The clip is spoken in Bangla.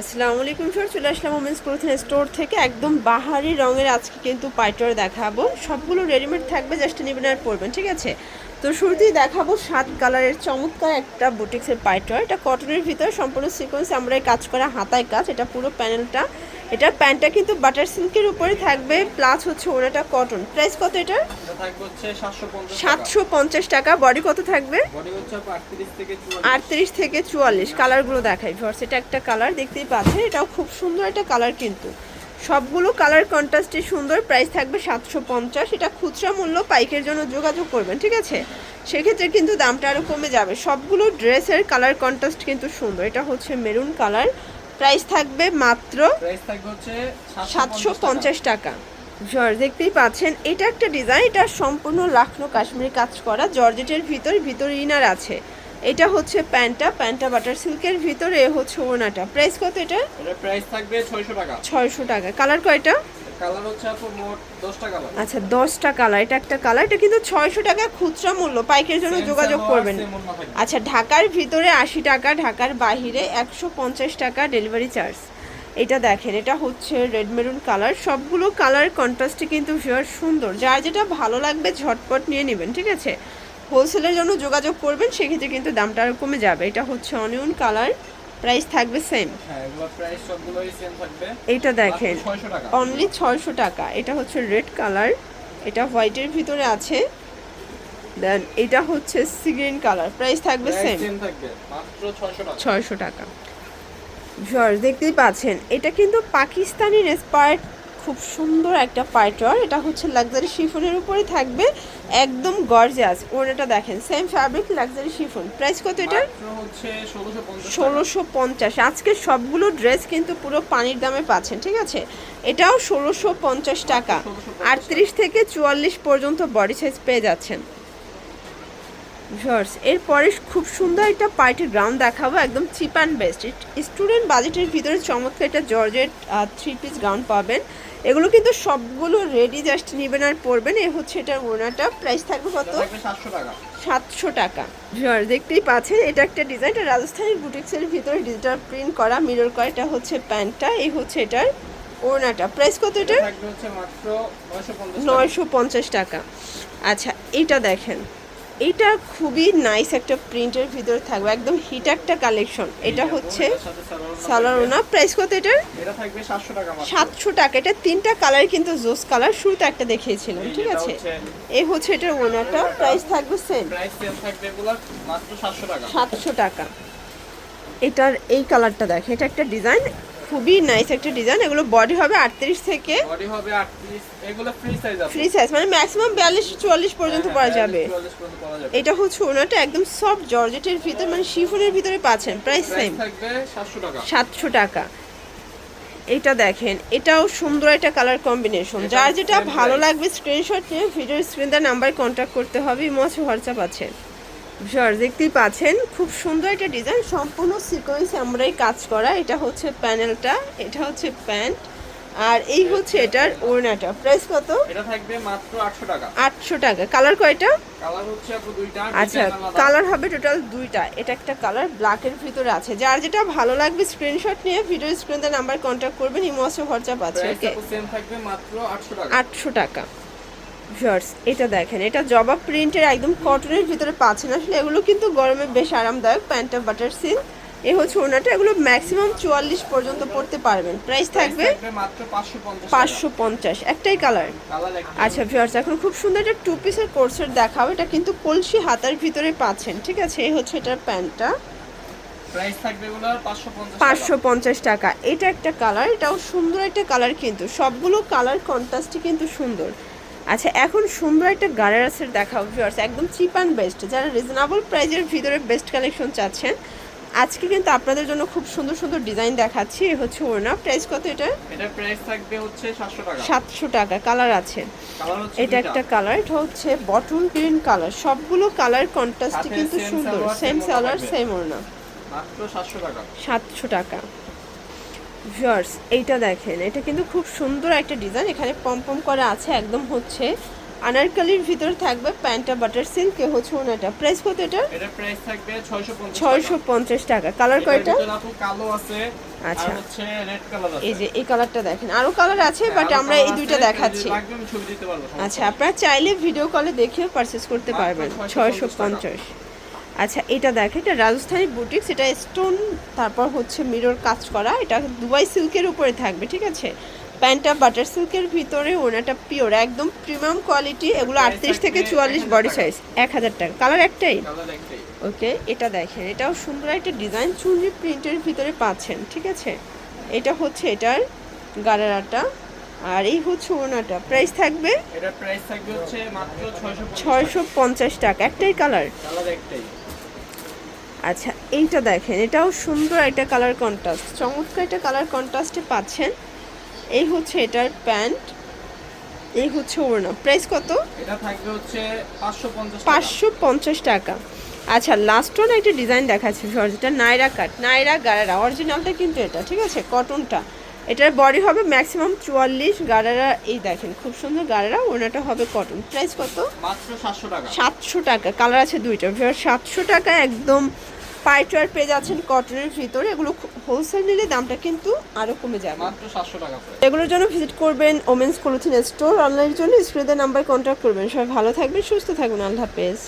আসসালামু আলাইকুম স্যার চলে আসলাম ওমেন্স ক্লোথিং স্টোর থেকে। একদম বাহারি রঙের আজকে কিন্তু পাইটর দেখাবো। সবগুলো রেডিমেড থাকবে জাস্ট নেবেন আর পরবেন, ঠিক আছে? তো শুরুতেই দেখাবো সাত কালারের চমৎকার একটা বুটিক্সের পাইটর এটা কটনের ভিতরে সম্পূর্ণ সিকোয়েন্স আমরা কাজ করা হাতায় কাজ। এটা পুরো প্যানেলটা এটার প্যান্টটা কিন্তু বাটার সিল্কের উপরে থাকবে প্লাস হচ্ছে ওনাটা কটন প্রাইস কত এটা এটা থাকবে হচ্ছে 750 টাকা। সাতশো পঞ্চাশ টাকা। বডি কত থাকবে? বডি হচ্ছে 38 থেকে 44 আটত্রিশ থেকে চুয়াল্লিশ। কালারগুলো দেখাই ভিউয়ার্স এটা একটা কালার দেখতেই পাচ্ছেন। এটাও খুব সুন্দর একটা কালার কিন্তু। সবগুলো কালার কন্ট্রাস্টে সুন্দর। প্রাইস থাকবে সাতশো পঞ্চাশ। এটা খুচরা মূল্য পাইকের জন্য যোগাযোগ করবেন ঠিক আছে? সেক্ষেত্রে কিন্তু দামটা আরও কমে যাবে। সবগুলো ড্রেসের কালার কন্ট্রাস্ট কিন্তু সুন্দর। এটা হচ্ছে মেরুন কালার প্রাইস থাকবে মাত্র সাতশো পঞ্চাশ টাকা। জর্জ দেখতেই পাচ্ছেন এটা একটা ডিজাইন এটা সম্পূর্ণ লাখনো কাশ্মীরি কাজ করা। জর্জেটের ভিতর ভিতর ইনার আছে। এটা হচ্ছে প্যান্টটা প্যান্টটা বাটার সিল্কের ভিতরে হচ্ছে ওনাটা প্রাইস কত এটা? প্রাইস থাকবে 600 টাকা। ছয়শো টাকা। কালার কয়টা? কালার হচ্ছে আপু মোট 10 টাকা কালার। আচ্ছা দশটা কালার। এটা একটা কালার এটা কিন্তু ছয়শো টাকা খুচরা মূল্য। পাইকের জন্য যোগাযোগ করবেন। আচ্ছা ঢাকার ভিতরে আশি টাকা ঢাকার বাহিরে একশো পঞ্চাশ টাকা ডেলিভারি চার্জ। এটা দেখেন এটা হচ্ছে রেড মেরুন কালার। সবগুলো কালার কন্ট্রাস্টে কিন্তু ভিউয়ার সুন্দর। যার যেটা ভালো লাগবে ঝটপট নিয়ে নেবেন ঠিক আছে? হোলসেলের জন্য যোগাযোগ করবেন সেক্ষেত্রে কিন্তু দামটা আরও কমে যাবে। এটা হচ্ছে অনিয়ন কালার। প্রাইস থাকবে সেম এটা এগুলো প্রাইস সবগুলোই সেম থাকবে। এইটা দেখেন মাত্র 600 টাকা। অনলি ছয়শো টাকা। এটা হচ্ছে রেড কালার এটা হোয়াইটের ভিতরে আছে। দেন এটা হচ্ছে সিগ্রিন কালার প্রাইস থাকবে সেম সেম থাকবে মাত্র 600 টাকা। ছয়শো টাকা। জর্জ দেখতেই পাচ্ছেন এটা কিন্তু পাকিস্তানি ইন্সপায়ার্ড খুব সুন্দর একটা পাইটর এটা হচ্ছে লাক্সারি শিফনের উপরে থাকবে একদম গর্জিয়াস ওনাটা দেখেন same fabric luxury chiffon price কত এটা? হচ্ছে 1650 ষোলোশো পঞ্চাশ। আজকে সবগুলো ড্রেস কিন্তু পুরো পানির দামে পাচ্ছেন ঠিক আছে? এটাও ষোলোশো পঞ্চাশ টাকা। আটত্রিশ থেকে চুয়াল্লিশ পর্যন্ত বডি সাইজ পেয়ে যাচ্ছেন। ভিউয়ার্স এরপরে খুব সুন্দর একটা পার্টির গ্রাউন্ড দেখাবো একদম চিপ অ্যান্ড বেস্ট। স্টুডেন্ট বাজেটের ভিতরে চমৎকার একটা জর্জের থ্রি পিস গ্রাউন্ড পাবেন। এগুলো কিন্তু সবগুলো রেডি জাস্ট নেবেন আর পরবেন। এ হচ্ছে এটার ওনাটা প্রাইস থাকবে কত? এটা থাকবে 700 টাকা। সাতশো টাকা। ভিউয়ার দেখতেই পাচ্ছেন এটা একটা ডিজাইন। এটা রাজস্থানি বুটিক্সের ভিতরে ডিজিটাল প্রিন্ট করা মিরর করা এটা হচ্ছে প্যান্টটা এই হচ্ছে এটার ওড়নাটা প্রাইস কত এটা এটার থাকবে হচ্ছে মাত্র 950 টাকা। নয়শো পঞ্চাশ টাকা। আচ্ছা এটা দেখেন। এটা খুবই নাইস একটা প্রিন্টের ভিতরে থাকবে একদম হিট একটা কালেকশন এটা হচ্ছে এটার সাথে সালোয়ার সালোয়ার ওনা প্রাইস কত এটার? এটা থাকবে 700 টাকা মাত্র। সাতশো টাকা। এটা তিনটা কালার কিন্তু জোস কালার শুরুতে একটা দেখিয়েছিলাম ঠিক আছে? এই হচ্ছে এটার ওনাটা প্রাইস থাকবে সেম প্রাইস সেম থাকবে এগুলা মাত্র 700 টাকা। সাতশো টাকা। এটার এই কালারটা দেখে এটা একটা ডিজাইন খুবই নাইস একটা ডিজাইন এগুলো বডি হবে আটত্রিশ থেকে বডি হবে 38 এগুলো ফ্রি সাইজ আছে। ফ্রি সাইজ মানে ম্যাক্সিমাম বিয়াল্লিশ চুয়াল্লিশ পর্যন্ত হ্যাঁ, পাওয়া হ্যাঁ, যাবে। 44 পর্যন্ত পাওয়া যাবে। এটা হচ্ছে ওনাটা একদম সফট জর্জেটের ভিতর মানে শিফনের ভিতরে পাচ্ছেন প্রাইস সেম থাকবে 700 টাকা। সাতশো টাকা। এটা দেখেন এটাও সুন্দর একটা কালার কম্বিনেশন যার যেটা ভালো লাগবে স্ক্রিনশট নিয়ে ভিডিও স্ক্রিন দেওয়ার নাম্বার কন্ট্যাক্ট করতে হবে ইমোচ হোয়াটসঅ্যাপ আছে। ভিউয়ার্স দেখতেই পাচ্ছেন খুব সুন্দর একটা ডিজাইন সম্পূর্ণ সিকোয়েন্স আমরাই কাজ করা। এটা হচ্ছে প্যানেলটা এটা হচ্ছে প্যান্ট আর এই হচ্ছে এটার ওড়নাটা। প্রাইস কত? এটা থাকবে মাত্র 800 টাকা। আটশো টাকা। কালার কয়টা? কালার হচ্ছে আপু দুইটা আচ্ছা কালার হবে টোটাল দুইটা। এটা একটা কালার ব্ল্যাকের ভিতরে আছে। যার যেটা ভালো লাগবে স্ক্রিনশট নিয়ে ভিডিও স্ক্রিনে নাম্বার কন্ট্যাক্ট করবেন ইমোসে হোয়াটসঅ্যাপ আছে ওকে? সেম থাকবে মাত্র 800 টাকা। আটশো টাকা। ভিউয়ার্স এটা দেখেন এটা জবা প্রিন্টের একদম কটনের ভিতরে পাচ্ছেন। আসলে এগুলো কিন্তু গরমে বেশ আরামদায়ক প্যান্টটা বাটার সিল এ হচ্ছে ওনাটা এগুলো ম্যাক্সিমাম চুয়াল্লিশ পর্যন্ত পড়তে পারবেন। প্রাইস থাকবে থাকবে মাত্র 550 পাঁচশো পঞ্চাশ একটাই কালার আচ্ছা ভিউয়ার্স এখন খুব সুন্দর একটা টু পিসের কোর্সের দেখাও এটা কিন্তু কলসি হাতার ভিতরে পাচ্ছেন ঠিক আছে? এই হচ্ছে এটার প্যান্টটা প্রাইস থাকবে এগুলো 550 পাঁচশো পঞ্চাশ টাকা। এটা একটা কালার এটাও সুন্দর একটা কালার কিন্তু। সবগুলো কালার কন্ট্রাস্টই কিন্তু সুন্দর। আচ্ছা এখন সুন্দর একটা গারারাসের দেখাও ভিউয়ার্স একদম চিপ অ্যান্ড বেস্ট যারা রিজনেবল প্রাইজের ভিতরে বেস্ট কালেকশন চাচ্ছেন। আজকে কিন্তু আপনাদের জন্য খুব সুন্দর সুন্দর ডিজাইন দেখাচ্ছি এ হচ্ছে ওড়না। প্রাইস কত এটা? এটা প্রাইস থাকবে হচ্ছে 700 টাকা। সাতশো টাকা কালার আছে। কালার হচ্ছে এটা একটা কালার এটা হচ্ছে বটল গ্রিন কালার সবগুলো কালার কন্ট্রাস্টই কিন্তু সুন্দর সেম থাকবে। সেম ওড়না। মাত্র 700 টাকা। সাতশো টাকা। ভিউয়ার্স এইটা দেখেন এটা কিন্তু খুব সুন্দর একটা ডিজাইন এখানে পম পম করা আছে একদম হচ্ছে। আনারকালির ভিতরে থাকবে প্যান্টটা বাটার সিল্ক এ হচ্ছে ওনাটা। প্রাইস কত এটা? এটা প্রাইস থাকবে 650 ছয়শো পঞ্চাশ টাকা। কালার কয়টা? কালো আছে আচ্ছা। হচ্ছে রেড কালার আছে। এই যে এই কালারটা দেখেন। আরও কালার আছে বাট আমরা এই দুইটা দেখাচ্ছি। আচ্ছা আপনারা চাইলে ভিডিও কলে দেখেও পারচেস করতে পারবেন। 650 ছয়শো পঞ্চাশ। আচ্ছা এটা দেখেন এটা রাজস্থানী বুটিক্স এটা স্টোন তারপর হচ্ছে মিরর কাজ করা এটা দুবাই সিল্কের উপরে থাকবে ঠিক আছে? প্যান্টটা বাটার সিল্কের ভিতরে ওনাটা পিওর একদম প্রিমিয়াম কোয়ালিটি এগুলো আটত্রিশ থেকে চুয়াল্লিশ বডি। সাইজ এক হাজার টাকা। কালার একটাই? ওকে এটা দেখেন এটাও সুন্দর একটা ডিজাইন চুনরি প্রিন্টের ভিতরে পাচ্ছেন ঠিক আছে? এটা হচ্ছে এটার গারারাটা আর এই হচ্ছে ওনাটা প্রাইস থাকবে এটা প্রাইস থাকবে হচ্ছে মাত্র 650 ছয়শো পঞ্চাশ টাকা একটাই কালার কালার একটাই। আচ্ছা এইটা দেখেন এটাও সুন্দর একটা কালার কন্ট্রাস্ট চমৎকার একটা কালার কন্ট্রাস্টে পাচ্ছেন। এই হচ্ছে এটার প্যান্ট এই হচ্ছে ওড়না। প্রাইস কত? এটা থাকবে হচ্ছে 550 টাকা। পাঁচশো পঞ্চাশ টাকা। আচ্ছা লাস্ট ওয়ান একটা ডিজাইন দেখাচ্ছি এটা নাইরা কাট নাইরা গারারা। অরিজিনালটা কিন্তু এটা ঠিক আছে? কটনটা এটার বডি হবে ম্যাক্সিমাম চুয়াল্লিশ গারারা। এই দেখেন খুব সুন্দর গারারা। ওনাটা হবে কটন প্রাইস কত? 700 টাকা। সাতশো টাকা। কালার আছে দুইটা। সাতশো টাকা একদম পাইটওয়ার পেজ আছেন কটনের ভিতরে। এগুলো হোলসেল নিলে দামটা কিন্তু আরও কমে যাবে। মাত্র 700 টাকা এগুলোর জন্য ভিজিট করবেন ওমেন্স ক্লোথিং স্টোর অনলাইনের জন্য স্ক্রিনের নাম্বার কন্ট্যাক্ট করবেন। সবাই ভালো থাকবেন সুস্থ থাকবেন। আল্লাহ হাফেজ।